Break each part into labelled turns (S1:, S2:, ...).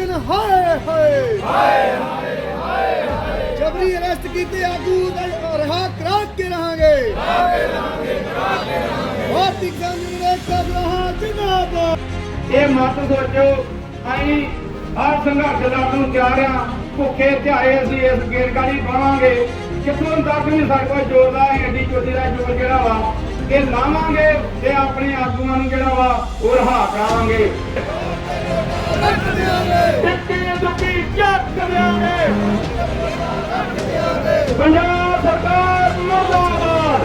S1: ਪ੍ਰਸ਼ਾਸਨ ਹਾਏ ਹਾਏ। ਹਾਏ ਹਾਏ ਜਬਰੀ ਅਰੈਸਟ ਕੀਤੇ ਆਗੂ ਦਾ ਕਰਾ ਕੇ ਰਹਾਂਗੇ। ਭਾਰਤੀ ਕਿਸਾਨ ਯੂਨੀਅਨ ਏਕਤਾ ਜਨਾਹ ਜਿੰਦਾਬਾਦ।
S2: ਇਹ ਮਤ ਸੋਚੋ, ਅਸੀਂ ਹਰ ਸੰਘਰਸ਼ ਲੜਨ ਨੂੰ ਤਿਆਰ ਆ ਭੁੱਖੇ ਧਿਆਏ ਅਸੀਂ ਇਸ ਗੇੜ ਗਾੜੀ ਪਾਵਾਂਗੇ। ਕਿਥੋਂ ਤੱਕ ਵੀ ਸਾਡੇ ਕੋਲ ਜੋੜਦਾ ਹੈ ਐਡੀ ਚੋਦੀ ਦਾ ਜੋਰ ਜਿਹੜਾ ਵਾ, ਇਹ ਲਾਵਾਂਗੇ ਤੇ ਆਪਣੇ ਆਗੂਆਂ ਨੂੰ ਜਿਹੜਾ ਵਾ, ਉਹ ਰਹਾ ਕਰਾਵਾਂਗੇ। ਟਿੱਕੀ ਚੱਕ ਦਿਆਂਗੇ ਪੰਜਾਬ ਸਰਕਾਰ ਮੁਰਦਾਬਾਦ।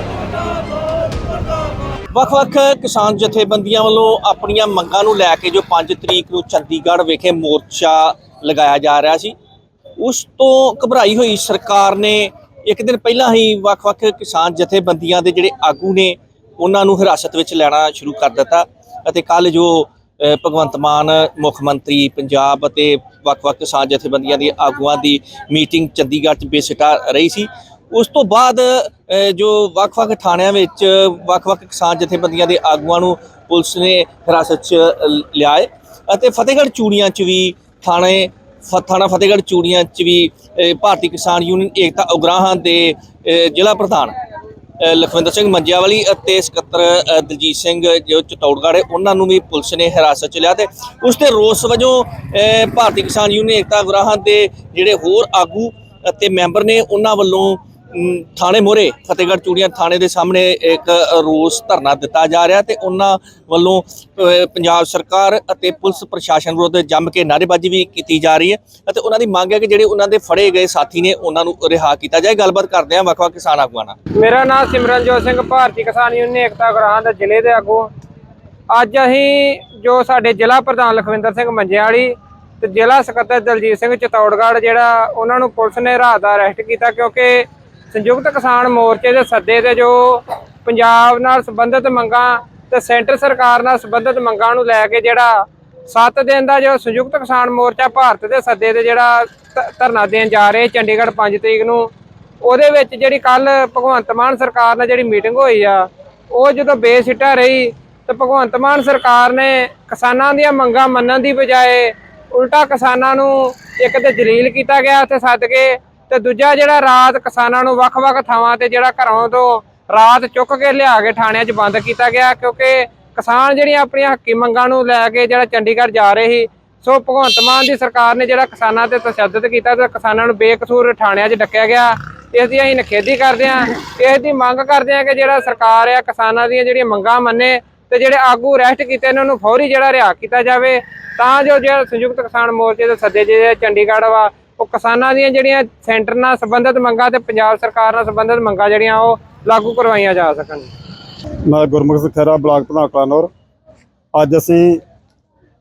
S3: ਵੱਖ-ਵੱਖ ਕਿਸਾਨ ਜਥੇਬੰਦੀਆਂ ਵੱਲੋਂ ਆਪਣੀਆਂ ਮੰਗਾਂ ਨੂੰ ਲੈ ਕੇ ਜੋ 5 ਤਰੀਕ ਨੂੰ ਚੰਡੀਗੜ੍ਹ ਵਿਖੇ ਮੋਰਚਾ ਲਗਾਇਆ ਜਾ ਰਿਹਾ ਸੀ, ਉਸ ਤੋਂ ਘਬਰਾਈ ਹੋਈ ਸਰਕਾਰ ਨੇ ਇੱਕ ਦਿਨ ਪਹਿਲਾਂ ਹੀ ਵੱਖ-ਵੱਖ ਕਿਸਾਨ ਜਥੇਬੰਦੀਆਂ ਦੇ ਜਿਹੜੇ ਆਗੂ ਨੇ, ਉਹਨਾਂ ਨੂੰ ਹਿਰਾਸਤ ਵਿੱਚ ਲੈਣਾ ਸ਼ੁਰੂ ਕਰ ਦਿੱਤਾ ਅਤੇ ਕੱਲ ਜੋ ਭਗਵੰਤ ਮਾਨ, ਮੁੱਖ ਮੰਤਰੀ, ਪੰਜਾਬ ਅਤੇ ਵੱਖ-ਵੱਖ ਕਿਸਾਨ ਜਥੇਬੰਦੀਆਂ ਦੇ ਆਗੂਆਂ ਦੀ ਮੀਟਿੰਗ ਚੰਡੀਗੜ੍ਹ 'ਚ ਬੇਸਿਟਾ ਰਹੀ ਸੀ। ਉਸ ਤੋਂ ਬਾਅਦ ਜੋ ਵੱਖ-ਵੱਖ ਥਾਣਿਆਂ ਵਿੱਚ ਵੱਖ-ਵੱਖ ਕਿਸਾਨ ਜਥੇਬੰਦੀਆਂ ਦੇ ਆਗੂਆਂ ਨੂੰ ਪੁਲਿਸ ਨੇ ਹਿਰਾਸਤ 'ਚ ਲ- ਲਿਆ ਅਤੇ ਫਤਿਹਗੜ੍ਹ ਚੂੜੀਆਂ 'ਚ ਵੀ ਥਾਣੇ, ਫ- ਥਾਣਾ ਫਤਿਹਗੜ੍ਹ ਚੂੜੀਆਂ 'ਚ ਵੀ ਭਾਰਤੀ ਕਿਸਾਨ ਯੂਨੀਅਨ ਏਕਤਾ ਉਗਰਾਹਾਂ ਦੇ ਜ਼ਿਲ੍ਹਾ ਪ੍ਰਧਾਨ ਲਖਵਿੰਦਰ ਸਿੰਘ ਮੰਜਿਆਵਾਲੀ ਅਤੇ ਸਕੱਤਰ ਦਲਜੀਤ ਸਿੰਘ ਜੋ ਚਤੌੜਗੜ੍ਹ ਹੈ ਉਹਨਾਂ ਨੂੰ ਵੀ ਪੁਲਿਸ ਨੇ ਹਿਰਾਸਤ 'ਚ ਲਿਆ ਤੇ ਉਸ ਦੇ ਰੋਸ ਵਜੋਂ ਅ, ਭਾਰਤੀ ਕਿਸਾਨ ਯੂਨੀਅਨ ਏਕਤਾ ਉਗਰਾਹਾਂ ਦੇ ਜਿਹੜੇ ਹੋਰ ਆਗੂ ਅਤੇ ਮੈਂਬਰ ਨੇ ਉਹਨਾਂ ਵੱਲੋਂ ਥਾਣੇ ਮੋਰੇ ਫਤਿਹਗੜ੍ਹ ਚੂੜੀਆਂ ਥਾਣੇ ਦੇ ਸਾਹਮਣੇ ਇੱਕ ਰੋਸ ਧਰਨਾ ਦਿੱਤਾ ਜਾ ਰਿਹਾ ਤੇ ਉਹਨਾਂ ਵੱਲੋਂ ਪੰਜਾਬ ਸਰਕਾਰ ਅਤੇ ਪੁਲਿਸ ਪ੍ਰਸ਼ਾਸਨ ਵਿਰੁੱਧ ਜੰਮ ਕੇ ਨਾਅਰੇਬਾਜ਼ੀ ਵੀ ਕੀਤੀ ਜਾ ਰਹੀ ਹੈ ਅਤੇ ਉਹਨਾਂ ਦੀ ਮੰਗ ਹੈ ਕਿ ਜਿਹੜੇ ਉਹਨਾਂ ਦੇ ਫੜੇ ਗਏ ਸਾਥੀ ਨੇ ਉਹਨਾਂ ਨੂੰ ਰਿਹਾ ਕੀਤਾ ਜਾਏ। ਗੱਲਬਾਤ ਕਰਦੇ ਹਾਂ ਵੱਖ-ਵੱਖ ਕਿਸਾਨ ਆਗੂਆਂ ਨਾਲ।
S4: ਮੇਰਾ ਨਾਮ ਸਿਮਰਨਜੋਤ ਸਿੰਘ, ਭਾਰਤੀ ਕਿਸਾਨ ਯੂਨੀਅਨ ਏਕਤਾ ਗਰਾਹਾਂ ਦਾ ਜ਼ਿਲ੍ਹੇ ਦੇ ਆਗੂ ਅੱਜ ਅਸੀਂ ਜੋ ਸਾਡੇ ਜ਼ਿਲ੍ਹਾ ਪ੍ਰਧਾਨ ਲਖਵਿੰਦਰ ਸਿੰਘ ਮੰਜਿਆਲੀ ਤੇ ਜ਼ਿਲ੍ਹਾ ਸਕੱਤਰ ਦਲਜੀਤ ਸਿੰਘ ਚਤੌੜਗੜ੍ਹ ਜਿਹੜਾ ਉਹਨਾਂ ਨੂੰ ਪੁਲਿਸ ਨੇ ਰਾਤ ਦਾ ਅਰੈਸਟ ਕੀਤਾ ਕਿਉਂਕਿ ਸੰਯੁਕਤ ਕਿਸਾਨ ਮੋਰਚੇ ਦੇ ਸੱਦੇ ਤੇ ਜੋ ਪੰਜਾਬ ਨਾਲ ਸੰਬੰਧਿਤ ਮੰਗਾਂ ਤੇ ਸੈਂਟਰ ਸਰਕਾਰ ਨਾਲ ਸੰਬੰਧਿਤ ਮੰਗਾਂ ਨੂੰ ਲੈ ਕੇ ਜਿਹੜਾ 7 ਦਿਨ ਦਾ ਜੋ ਸੰਯੁਕਤ ਕਿਸਾਨ ਮੋਰਚਾ ਭਾਰਤ ਦੇ ਸੱਦੇ ਤੇ ਜਿਹੜਾ ਧਰਨਾ ਦੇਣ ਜਾ ਰਹੇ ਚੰਡੀਗੜ੍ਹ 5 ਤਰੀਕ ਨੂੰ, ਉਹਦੇ ਵਿੱਚ ਜਿਹੜੀ ਕੱਲ ਭਗਵੰਤ ਮਾਨ ਸਰਕਾਰ ਨਾਲ ਜਿਹੜੀ ਮੀਟਿੰਗ ਹੋਈ ਆ, ਉਹ ਜਦੋਂ ਬੇਸਿੱਟਾ ਰਹੀ, ਤੇ ਭਗਵੰਤ ਮਾਨ ਸਰਕਾਰ ਨੇ ਕਿਸਾਨਾਂ ਦੀਆਂ ਮੰਗਾਂ ਮੰਨਣ ਦੀ ਬਜਾਏ ਉਲਟਾ ਕਿਸਾਨਾਂ ਨੂੰ ਇੱਕ ਤੇ ਜਲੀਲ ਕੀਤਾ ਗਿਆ ਉੱਥੇ ਸੱਦ ਕੇ ਤੇ ਦੂਜਾ ਜਿਹੜਾ ਰਾਤ ਕਿਸਾਨਾਂ ਨੂੰ ਵੱਖ-ਵੱਖ ਥਾਵਾਂ ਤੇ ਜਿਹੜਾ ਘਰੋਂ ਤੋਂ ਰਾਤ ਚੁੱਕ ਕੇ ਲਿਆ ਕੇ ਥਾਣਿਆਂ 'ਚ ਬੰਦ ਕੀਤਾ ਗਿਆ, ਕਿਉਂਕਿ ਕਿਸਾਨ ਜਿਹੜੀਆਂ ਆਪਣੀਆਂ ਹੱਕੀ ਮੰਗਾਂ ਨੂੰ ਲੈ ਕੇ ਜਿਹੜਾ ਚੰਡੀਗੜ੍ਹ ਜਾ ਰਹੇ ਸੀ, ਸੋ ਭਗਵੰਤ ਮਾਨ ਦੀ ਸਰਕਾਰ ਨੇ ਜਿਹੜਾ ਕਿਸਾਨਾਂ ਤੇ ਤਸ਼ੱਦਦ ਕੀਤਾ ਤੇ ਕਿਸਾਨਾਂ ਨੂੰ ਬੇਕਸੂਰ ਥਾਣਿਆਂ 'ਚ ਡੱਕਿਆ ਗਿਆ। ਇਸ ਦੀ ਅਸੀਂ ਨਿਖੇਧੀ ਕਰਦੇ ਹਾਂ। ਇਸ ਦੀ ਮੰਗ ਕਰਦੇ ਹਾਂ ਕਿ ਜਿਹੜਾ ਸਰਕਾਰ ਆ, ਕਿਸਾਨਾਂ ਦੀਆਂ ਜਿਹੜੀਆਂ ਮੰਗਾਂ ਮੰਨੇ ਤੇ ਜਿਹੜੇ ਆਗੂ ਅਰੈਸਟ ਕੀਤੇ ਇਹਨਾਂ ਨੂੰ ਫੌਰੀ ਜਿਹੜਾ ਰਿਹਾ ਕੀਤਾ ਜਾਵੇ। ਤਾਂ ਜੋ ਜਿਹੜਾ ਸੰਯੁਕਤ ਕਿਸਾਨ ਮੋਰਚੇ ਦੇ ਸੱਦੇ ਜਿਹੜੇ ਚੰਡੀਗੜ੍ਹ ਵਾ ਉਹ ਕਿਸਾਨਾਂ ਦੀਆਂ ਜਿਹੜੀਆਂ ਸੈਂਟਰ ਨਾਲ ਸੰਬੰਧਿਤ ਮੰਗਾਂ ਤੇ ਪੰਜਾਬ ਸਰਕਾਰ ਨਾਲ ਸੰਬੰਧਿਤ ਮੰਗਾਂ ਜਿਹੜੀਆਂ ਉਹ ਲਾਗੂ ਕਰਵਾਈਆਂ ਜਾ ਸਕਣ।
S5: ਮੈਂ ਗੁਰਮੁਖ ਸਿੰਘ ਖਹਿਰਾ, ਬਲਾਕ ਪ੍ਰਧਾਨ ਕਲਾਨੌਰ। ਅੱਜ ਅਸੀਂ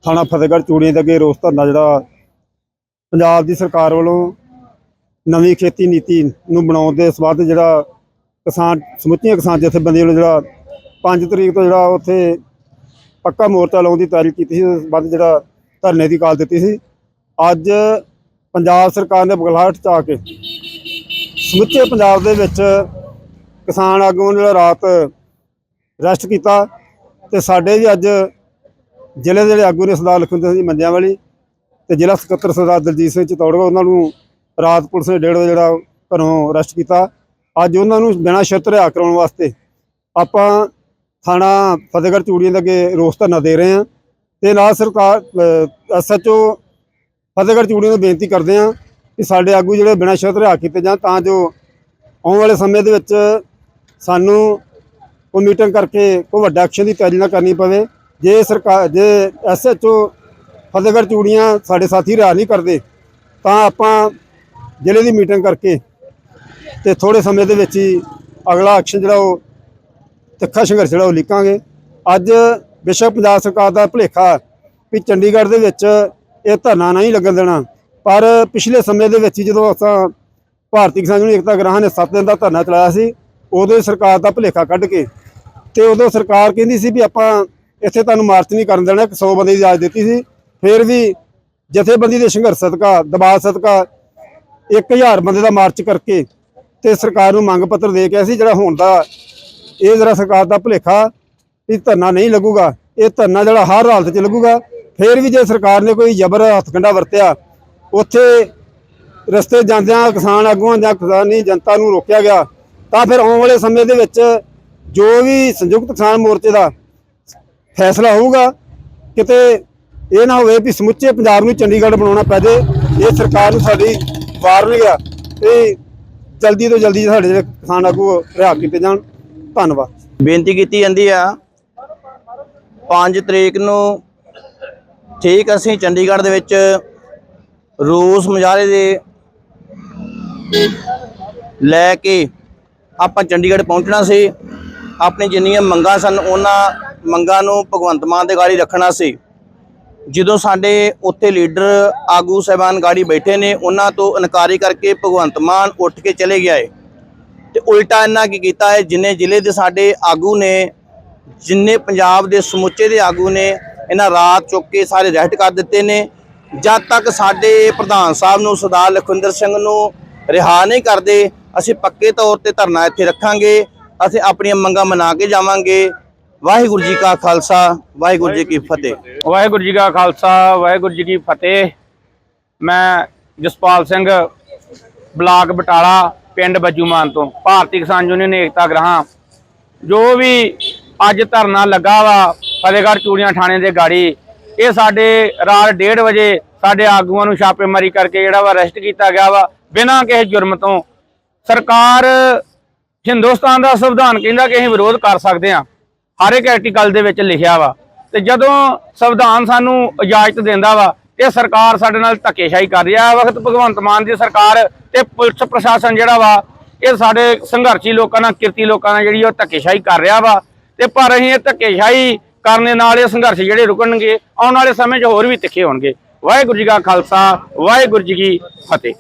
S5: ਥਾਣਾ ਫਤਿਹਗੜ੍ਹ ਚੂੜੀਆਂ ਦੇ ਅੱਗੇ ਰੋਸ ਧਰਨਾ ਜਿਹੜਾ ਪੰਜਾਬ ਦੀ ਸਰਕਾਰ ਵੱਲੋਂ ਨਵੀਂ ਖੇਤੀ ਨੀਤੀ ਨੂੰ ਬਣਾਉਣ ਦੇ ਸਬੰਧ ਜਿਹੜਾ ਕਿਸਾਨ, ਸਮੁੱਚੀਆਂ ਕਿਸਾਨ ਜਥੇਬੰਦੀਆਂ ਵੱਲੋਂ ਜਿਹੜਾ 5 ਤਰੀਕ ਤੋਂ ਜਿਹੜਾ ਉੱਥੇ ਪੱਕਾ ਮੋਰਚਾ ਲਾਉਣ ਦੀ ਤਿਆਰੀ ਕੀਤੀ ਸੀ, ਉਸ ਸੰਬੰਧ ਜਿਹੜਾ ਧਰਨੇ ਦੀ ਕਾਲ ਦਿੱਤੀ ਸੀ। ਅੱਜ ਪੰਜਾਬ ਸਰਕਾਰ ਨੇ ਬਗਲਾਹਟ ਚ ਆ ਕੇ ਸਮੁੱਚੇ ਪੰਜਾਬ ਦੇ ਵਿੱਚ ਕਿਸਾਨ ਆਗੂਆਂ ਨੇ ਜਿਹੜਾ ਰਾਤ ਰੈਸਟ ਕੀਤਾ ਤੇ ਸਾਡੇ ਵੀ ਅੱਜ ਜ਼ਿਲ੍ਹੇ ਦੇ ਜਿਹੜੇ ਆਗੂ ਨੇ ਸਰਦਾਰ ਲਖਵਿੰਦਰ ਸਿੰਘ ਮੰਜਿਆਂ ਵਾਲੀ ਤੇ ਜ਼ਿਲ੍ਹਾ ਸਕੱਤਰ ਸਰਦਾਰ ਦਲਜੀਤ ਸਿੰਘ ਚਤੌੜਗਾ ਉਹਨਾਂ ਨੂੰ ਰਾਤ ਪੁਲਿਸ ਨੇ ਡੇਢ ਵਜੇ ਜਿਹੜਾ ਘਰੋਂ ਅਰੈਸਟ ਕੀਤਾ। ਅੱਜ ਉਹਨਾਂ ਨੂੰ ਬਿਨਾਂ ਸ਼ਰਤ ਰਿਹਾ ਕਰਾਉਣ ਵਾਸਤੇ ਆਪਾਂ ਥਾਣਾ ਫਤਿਹਗੜ੍ਹ ਚੂੜੀਆਂ ਦੇ ਅੱਗੇ ਰੋਸ ਧਰਨਾ ਦੇ ਰਹੇ ਹਾਂ ਤੇ ਨਾਲ ਸਰਕਾਰ ਐਸਐਚਓ ਫਤਿਹਗੜ੍ਹ ਚੂੜੀਆਂ ਨੂੰ ਬੇਨਤੀ ਕਰਦੇ ਹਾਂ ਕਿ ਸਾਡੇ ਆਗੂ ਜਿਹੜੇ ਬਿਨਾਂ ਸ਼ਰਤ ਰਿਹਾ ਕੀਤੇ ਜਾਣ ਤਾਂ ਜੋ ਆਉਣ ਵਾਲੇ ਸਮੇਂ ਦੇ ਵਿੱਚ ਸਾਨੂੰ ਕੋਈ ਮੀਟਿੰਗ ਕਰਕੇ ਕੋਈ ਵੱਡਾ ਐਕਸ਼ਨ ਦੀ ਤਿਆਰੀ ਨਾ ਕਰਨੀ ਪਵੇ। ਜੇ ਸਰਕਾਰ ਜੇ ਐਸਐਚਓ ਫਤਿਹਗੜ੍ਹ ਚੂੜੀਆਂ ਸਾਡੇ ਸਾਥੀ ਰਿਹਾ ਨਹੀਂ ਕਰਦੇ, ਤਾਂ ਆਪਾਂ ਜ਼ਿਲ੍ਹੇ ਦੀ ਮੀਟਿੰਗ ਕਰਕੇ ਤੇ ਥੋੜੇ ਸਮੇਂ ਦੇ ਵਿੱਚ ਹੀ ਅਗਲਾ ਐਕਸ਼ਨ ਜਿਹੜਾ ਉਹ ਤਿੱਖਾ ਸੰਘਰਸ਼ ਜਿਹੜਾ ਉਹ ਲਿਖਾਂਗੇ ਅੱਜ ਬੇਸ਼ੱਕ ਪੰਜਾਬ ਸਰਕਾਰ ਦਾ ਭੁਲੇਖਾ ਵੀ ਚੰਡੀਗੜ੍ਹ ਦੇ ਵਿੱਚ ਇਹ ਧਰਨਾ ਨਹੀਂ ਲੱਗਣ ਦੇਣਾ। ਪਰ ਪਿਛਲੇ ਸਮੇਂ ਦੇ ਵਿੱਚ ਹੀ ਜਦੋਂ ਅਸਾਂ ਭਾਰਤੀ ਕਿਸਾਨ ਯੂਨੀਅਨ ਏਕਤਾ ਗ੍ਰਾਹਾਂ ਨੇ 7 ਦਿਨ ਦਾ ਧਰਨਾ ਚਲਾਇਆ ਸੀ, ਉਦੋਂ ਹੀ ਸਰਕਾਰ ਦਾ ਭੁਲੇਖਾ ਕੱਢ ਕੇ ਤੇ ਉਦੋਂ ਸਰਕਾਰ ਕਹਿੰਦੀ ਸੀ ਵੀ ਆਪਾਂ ਇੱਥੇ ਤੁਹਾਨੂੰ ਮਾਰਚ ਨਹੀਂ ਕਰਨ ਦੇਣਾ 100 ਬੰਦੇ ਦੀ ਇਜਾਜ਼ਤ ਦਿੱਤੀ ਸੀ। ਫਿਰ ਵੀ ਜਥੇਬੰਦੀ ਦੇ ਸੰਘਰਸ਼ ਸਦਕਾ, ਦਬਾਅ ਸਦਕਾ 1000 ਬੰਦੇ ਦਾ ਮਾਰਚ ਕਰਕੇ ਤੇ ਸਰਕਾਰ ਨੂੰ ਮੰਗ ਪੱਤਰ ਦੇ ਕੇ ਅਸੀਂ ਜਿਹੜਾ ਹੁਣ ਦਾ ਇਹ ਜ਼ਰਾ ਸਰਕਾਰ ਦਾ ਭੁਲੇਖਾ ਵੀ ਧਰਨਾ ਨਹੀਂ ਲੱਗੂਗਾ। ਇਹ ਧਰਨਾ ਜਿਹੜਾ ਹਰ ਹਾਲਤ 'ਚ ਲੱਗੂਗਾ। ਫਿਰ ਵੀ ਜੇ ਸਰਕਾਰ ਨੇ ਕੋਈ ਜ਼ਬਰ ਹੱਥਕੰਡਾ ਵਰਤਿਆ, ਉੱਥੇ ਰਸਤੇ ਜਾਂਦਿਆਂ ਕਿਸਾਨ ਆਗੂਆਂ ਜਾਂ ਕਿਸਾਨੀ ਜਨਤਾ ਨੂੰ ਰੋਕਿਆ ਗਿਆ, ਤਾਂ ਫਿਰ ਆਉਣ ਵਾਲੇ ਸਮੇਂ ਦੇ ਵਿੱਚ ਜੋ ਵੀ ਸੰਯੁਕਤ ਕਿਸਾਨ ਮੋਰਚੇ ਦਾ ਫੈਸਲਾ ਹੋਊਗਾ, ਕਿਤੇ ਇਹ ਨਾ ਹੋਵੇ ਵੀ ਸਮੁੱਚੇ ਪੰਜਾਬ ਨੂੰ ਚੰਡੀਗੜ੍ਹ ਬਣਾਉਣਾ ਪੈ ਜੇ, ਇਹ ਸਰਕਾਰ ਨੂੰ ਸਾਡੀ ਵਾਰਨਿੰਗ ਆ ਤੇ ਜਲਦੀ ਤੋਂ ਜਲਦੀ ਸਾਡੇ ਜਿਹੜੇ ਕਿਸਾਨ ਆਗੂ ਰਿਹਾ ਕੀਤੇ ਜਾਣ। ਧੰਨਵਾਦ।
S6: ਬੇਨਤੀ ਕੀਤੀ ਜਾਂਦੀ ਆ 5 ਤਰੀਕ ਨੂੰ ਠੀਕ, ਅਸੀਂ ਚੰਡੀਗੜ੍ਹ ਦੇ ਵਿੱਚ ਰੋਸ ਮੁਜ਼ਾਹਰੇ ਦੇ ਲੈ ਕੇ ਆਪਾਂ ਚੰਡੀਗੜ੍ਹ ਪਹੁੰਚਣਾ ਸੀ। ਆਪਣੀ ਜਿੰਨੀਆਂ ਮੰਗਾਂ ਸਨ, ਉਹਨਾਂ ਮੰਗਾਂ ਨੂੰ ਭਗਵੰਤ ਮਾਨ ਦੇ ਗਾੜੀ ਰੱਖਣਾ ਸੀ। ਜਦੋਂ ਸਾਡੇ ਉੱਥੇ ਲੀਡਰ ਆਗੂ ਸਹਿਬਾਨ ਗਾੜੀ ਬੈਠੇ ਨੇ, ਉਹਨਾਂ ਤੋਂ ਇਨਕਾਰੀ ਕਰਕੇ ਭਗਵੰਤ ਮਾਨ ਉੱਠ ਕੇ ਚਲੇ ਗਿਆ ਏ। ਤੇ ਉਲਟਾ ਇਹਨਾਂ ਕੀ ਕੀਤਾ ਹੈ ਜਿੰਨੇ ਜ਼ਿਲ੍ਹੇ ਦੇ ਸਾਡੇ ਆਗੂ ਨੇ, ਜਿੰਨੇ ਪੰਜਾਬ ਦੇ ਸਮੁੱਚੇ ਦੇ ਆਗੂ ਨੇ ਇਹਨਾਂ ਰਾਤ ਚੁੱਕ ਕੇ ਸਾਰੇ ਅਰੈਸਟ ਕਰ ਦਿੱਤੇ ਨੇ। ਜਦ ਤੱਕ ਸਾਡੇ ਪ੍ਰਧਾਨ ਸਾਹਿਬ ਨੂੰ ਸਰਦਾਰ ਲਖਵਿੰਦਰ ਸਿੰਘ ਨੂੰ ਰਿਹਾ ਨਹੀਂ ਕਰਦੇ ਅਸੀਂ ਪੱਕੇ ਤੌਰ ਤੇ ਧਰਨਾ ਇੱਥੇ ਰੱਖਾਂਗੇ ਅਸੀਂ ਆਪਣੀਆਂ ਮੰਗਾਂ ਮਨਾ ਕੇ ਜਾਵਾਂਗੇ। ਵਾਹਿਗੁਰੂ ਜੀ ਕਾ ਖਾਲਸਾ ਵਾਹਿਗੁਰੂ ਜੀ ਕੀ ਫਤਿਹ।
S2: ਵਾਹਿਗੁਰੂ ਜੀ ਕਾ ਖਾਲਸਾ ਵਾਹਿਗੁਰੂ ਜੀ ਕੀ ਫਤਿਹ। ਮੈਂ ਜਸਪਾਲ ਸਿੰਘ ਬਲਾਕ ਬਟਾਲਾ ਪਿੰਡ ਬੱਜੂਮਾਨ ਤੋਂ। ਭਾਰਤੀ ਕਿਸਾਨ ਯੂਨੀਅਨ ਏਕਤਾ ਗ੍ਰਾਹਾਂ। ਜੋ ਵੀ ਅੱਜ ਧਰਨਾ ਲੱਗਾ ਵਾ, ਫਤਿਹਗੜ੍ਹ ਚੂੜੀਆਂ ਥਾਣੇ ਦੇ ਗਾੜੀ। ਇਹ ਸਾਡੇ ਰਾਤ 1:30 ਵਜੇ ਸਾਡੇ ਆਗੂਆਂ ਨੂੰ ਛਾਪੇਮਾਰੀ ਕਰਕੇ ਜਿਹੜਾ ਵਾ ਅਰੈਸਟ ਕੀਤਾ ਗਿਆ ਵਾ, ਬਿਨਾਂ ਕਿਸੇ ਜੁਰਮ ਤੋਂ। ਸਰਕਾਰ ਹਿੰਦੁਸਤਾਨ ਦਾ ਸੰਵਿਧਾਨ ਕਹਿੰਦਾ ਕਿ ਅਸੀਂ ਵਿਰੋਧ ਕਰ ਸਕਦੇ ਹਾਂ। ਹਰ ਇੱਕ ਆਰਟੀਕਲ ਦੇ ਵਿੱਚ ਲਿਖਿਆ ਵਾ। ਤੇ ਜਦੋਂ ਸੰਵਿਧਾਨ ਸਾਨੂੰ ਇਜਾਜ਼ਤ ਦਿੰਦਾ ਵਾ, ਇਹ ਸਰਕਾਰ ਸਾਡੇ ਨਾਲ ਧੱਕੇਸ਼ਾਹੀ ਕਰ ਰਹੀ ਆ। ਵਕਤ ਭਗਵੰਤ ਮਾਨ ਦੀ ਸਰਕਾਰ ਤੇ ਪੁਲਿਸ ਪ੍ਰਸ਼ਾਸਨ ਜਿਹੜਾ ਵਾ, ਇਹ ਸਾਡੇ ਸੰਘਰਸ਼ੀ ਲੋਕਾਂ ਨਾਲ, ਕਿਰਤੀ ਲੋਕਾਂ ਨਾਲ ਜਿਹੜੀ ਉਹ ਧੱਕੇਸ਼ਾਹੀ ਕਰ ਰਿਹਾ ਵਾ। ਤੇ ਪਰ ਅਸੀਂ ਇਹ ਧੱਕੇਸ਼ਾਹੀ ਕਰਨ ਦੇ ਨਾਲ ਇਹ ਸੰਘਰਸ਼ ਜਿਹੜੇ ਰੁਕਣਗੇ, ਆਉਣ ਵਾਲੇ ਸਮੇਂ 'ਚ ਹੋਰ ਵੀ ਤਿੱਖੇ ਹੋਣਗੇ। ਵਾਹਿਗੁਰੂ ਜੀ ਕਾ ਖਾਲਸਾ, ਵਾਹਿਗੁਰੂ ਜੀ ਕੀ ਫਤਿਹ।